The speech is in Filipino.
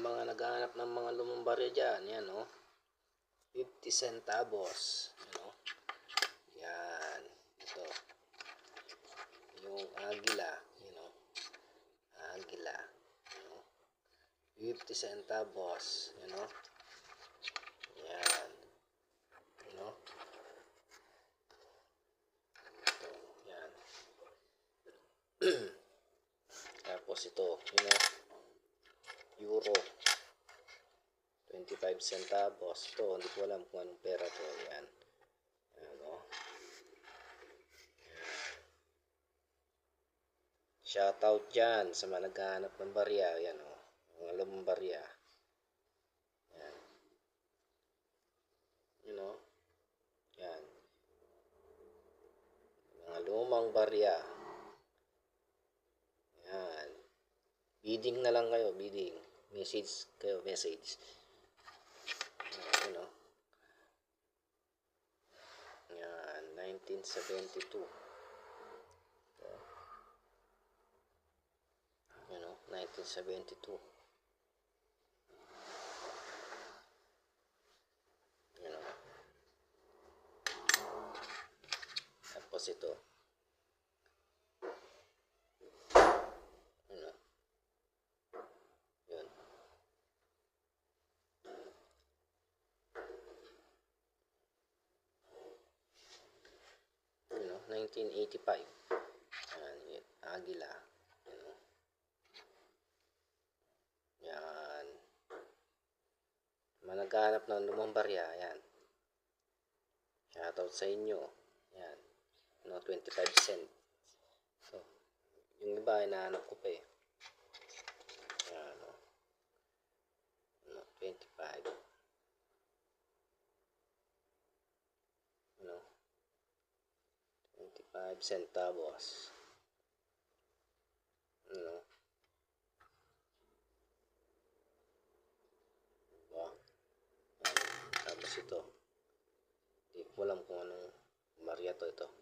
yung mga naghahanap ng mga lumumbarya dyan, yan o. 50 centavos. Yan o. Yan. Ito. Yung agila. Yan o. Agila. Yan o. 50 centavos. Yan o. Yan. Yan o. Ito. Yan. Tapos ito. Yan o. Euro. 25 centavos. Ito, hindi ko alam kung anong pera to. Yan. Ayan, o. Shoutout dyan sa mga naghahanap ng barya. Yan, o. Mga lumang barya. Yan. You know? Yan. Mga lumang barya. Yan. Bidding na lang kayo, bidding. Message kayo, message. You know? Yan, 1972. Ito. You know, 1972. You know. Tapos ito. You know. Yun. You know, 1985. Yan, yun. Agila. Yan. Mga naghahanap ng lumang barya, yan. Shoutout sa inyo. Yan. No, 25 cent. So, yung iba, hinahanap ko pa eh. Yan, no. No, 25. No. 25 centavos. No. Wow. Tapos ito. Hindi ko alam kung anong Maria to ito.